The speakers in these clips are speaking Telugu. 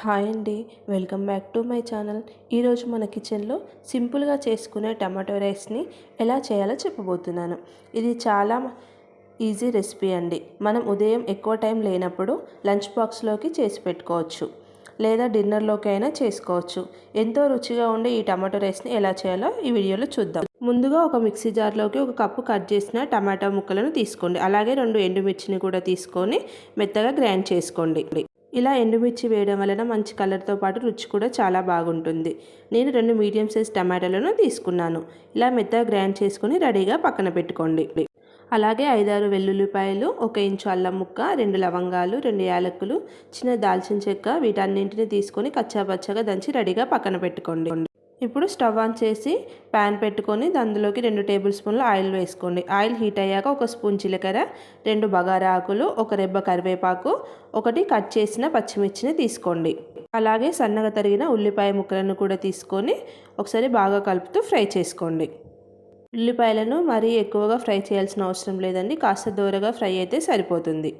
హాయ్ అండి welcome back to my channel. ఈరోజు మన కిచెన్లో సింపుల్గా చేసుకునే టమాటో రైస్ని ఎలా చేయాలో చెప్పబోతున్నాను. ఇది చాలా ఈజీ రెసిపీ అండి. మనం ఉదయం ఎక్కువ టైం లేనప్పుడు లంచ్ బాక్స్లోకి చేసి పెట్టుకోవచ్చు లేదా డిన్నర్లోకి అయినా చేసుకోవచ్చు. ఎంతో రుచిగా ఉండే ఈ టమాటో రైస్ని ఎలా చేయాలో ఈ వీడియోలో చూద్దాం. ముందుగా ఒక మిక్సీ జార్లోకి ఒక కప్పు కట్ చేసిన టమాటా ముక్కలను తీసుకోండి. అలాగే రెండు ఎండుమిర్చిని కూడా తీసుకొని మెత్తగా గ్రైండ్ చేసుకోండి. ఇలా ఎండుమిర్చి వేయడం వలన మంచి కలర్తో పాటు రుచి కూడా చాలా బాగుంటుంది. నేను రెండు మీడియం సైజ్ టమాటాలను తీసుకున్నాను. ఇలా మెత్తగా గ్రైండ్ చేసుకుని రెడీగా పక్కన పెట్టుకోండి. అలాగే ఐదారు వెల్లుల్లిపాయలు ఒక ఇంచు అల్లం ముక్క రెండు లవంగాలు రెండు యాలకులు చిన్న దాల్చిన చెక్క వీటన్నింటిని తీసుకొని కచ్చాపచ్చగా దంచి రెడీగా పక్కన పెట్టుకోండి. ఇప్పుడు స్టవ్ ఆన్ చేసి ప్యాన్ పెట్టుకొని అందులోకి రెండు టేబుల్ స్పూన్ల ఆయిల్ వేసుకోండి. ఆయిల్ హీట్ అయ్యాక ఒక స్పూన్ జీలకర్ర రెండు బగారా ఆకులు ఒక రెబ్బ కరివేపాకు ఒకటి కట్ చేసిన పచ్చిమిర్చిని తీసుకోండి. అలాగే సన్నగా తరిగిన ఉల్లిపాయ ముక్కలను కూడా తీసుకొని ఒకసారి బాగా కలుపుతూ ఫ్రై చేసుకోండి. ఉల్లిపాయలను మరీ ఎక్కువగా ఫ్రై చేయాల్సిన అవసరం లేదండి. కాస్త దూరగా ఫ్రై అయితే సరిపోతుంది.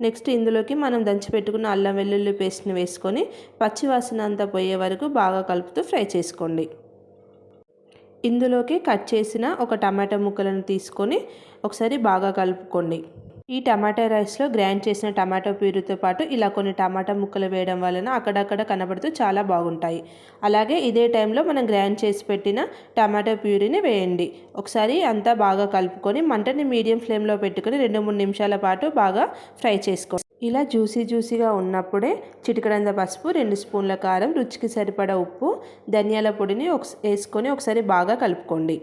నెక్స్ట్ ఇందులోకి మనం దంచి పెట్టుకున్న అల్లం వెల్లుల్లి పేస్ట్ని వేసుకొని పచ్చివాసన అంతా పోయే వరకు బాగా కలుపుతూ ఫ్రై చేసుకోండి. ఇందులోకి కట్ చేసిన ఒక టమాటా ముక్కలను తీసుకొని ఒకసారి బాగా కలుపుకోండి. ఈ టమాటా రైస్లో గ్రైండ్ చేసిన టమాటో ప్యూరీతో పాటు ఇలా కొన్ని టమాటా ముక్కలు వేయడం వలన అక్కడక్కడ కనబడుతూ చాలా బాగుంటాయి. అలాగే ఇదే టైంలో మనం గ్రైండ్ చేసి పెట్టిన టమాటో ప్యూరీని వేయండి. ఒకసారి అంతా బాగా కలుపుకొని మంటని మీడియం ఫ్లేమ్లో పెట్టుకొని రెండు మూడు నిమిషాల పాటు బాగా ఫ్రై చేసుకోండి. ఇలా జ్యూసీ జ్యూసీగా ఉన్నప్పుడే చిటికడంత పసుపు రెండు స్పూన్ల కారం రుచికి సరిపడా ఉప్పు ధనియాల పొడిని ఒక వేసుకొని ఒకసారి బాగా కలుపుకోండి.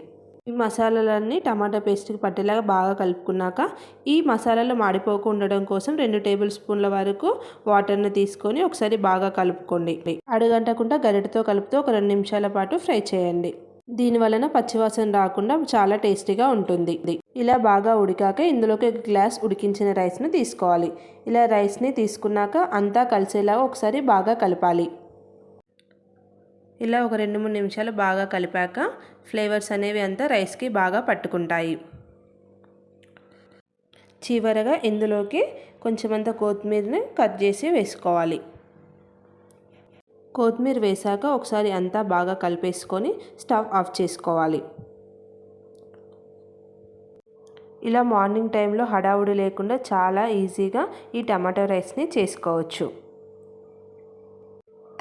ఈ మసాలాలన్నీ టమాటా పేస్ట్కి పట్టేలాగా బాగా కలుపుకున్నాక ఈ మసాలాలు మాడిపోకుండా ఉండడం కోసం రెండు టేబుల్ స్పూన్ల వరకు వాటర్ని తీసుకొని ఒకసారి బాగా కలుపుకోండి. అడుగంటకుండా గరిటతో కలుపుతూ ఒక రెండు నిమిషాల పాటు ఫ్రై చేయండి. దీని వలన పచ్చివాసన రాకుండా చాలా టేస్టీగా ఉంటుంది. ఇలా బాగా ఉడికాక ఇందులోకి ఒక గ్లాస్ ఉడికించిన రైస్ని తీసుకోవాలి. ఇలా రైస్ని తీసుకున్నాక అంతా కలిసేలాగా ఒకసారి బాగా కలపాలి. ఇలా ఒక రెండు మూడు నిమిషాలు బాగా కలిపాక ఫ్లేవర్స్ అనేవి అంతా రైస్కి బాగా పట్టుకుంటాయి. చివరగా ఇందులోకి కొంచెమంత కొత్తిమీరని కట్ చేసి వేసుకోవాలి. కొత్తిమీర వేసాక ఒకసారి అంతా బాగా కలిపేసుకొని స్టవ్ ఆఫ్ చేసుకోవాలి. ఇలా మార్నింగ్ టైంలో హడావుడి లేకుండా చాలా ఈజీగా ఈ టమాటో రైస్ని చేసుకోవచ్చు.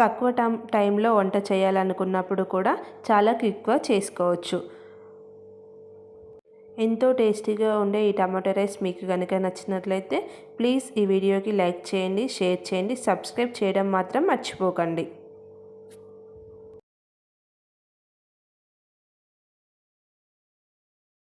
తక్కువ టైం టైంలో వంట చేయాలనుకున్నప్పుడు కూడా చాలా క్విక్గా చేసుకోవచ్చు. ఎంతో టేస్టీగా ఉండే ఈ టమాటో రైస్ మీకు కనుక నచ్చినట్లయితే ప్లీజ్ ఈ వీడియోకి లైక్ చేయండి షేర్ చేయండి సబ్స్క్రైబ్ చేయడం మాత్రం మర్చిపోకండి.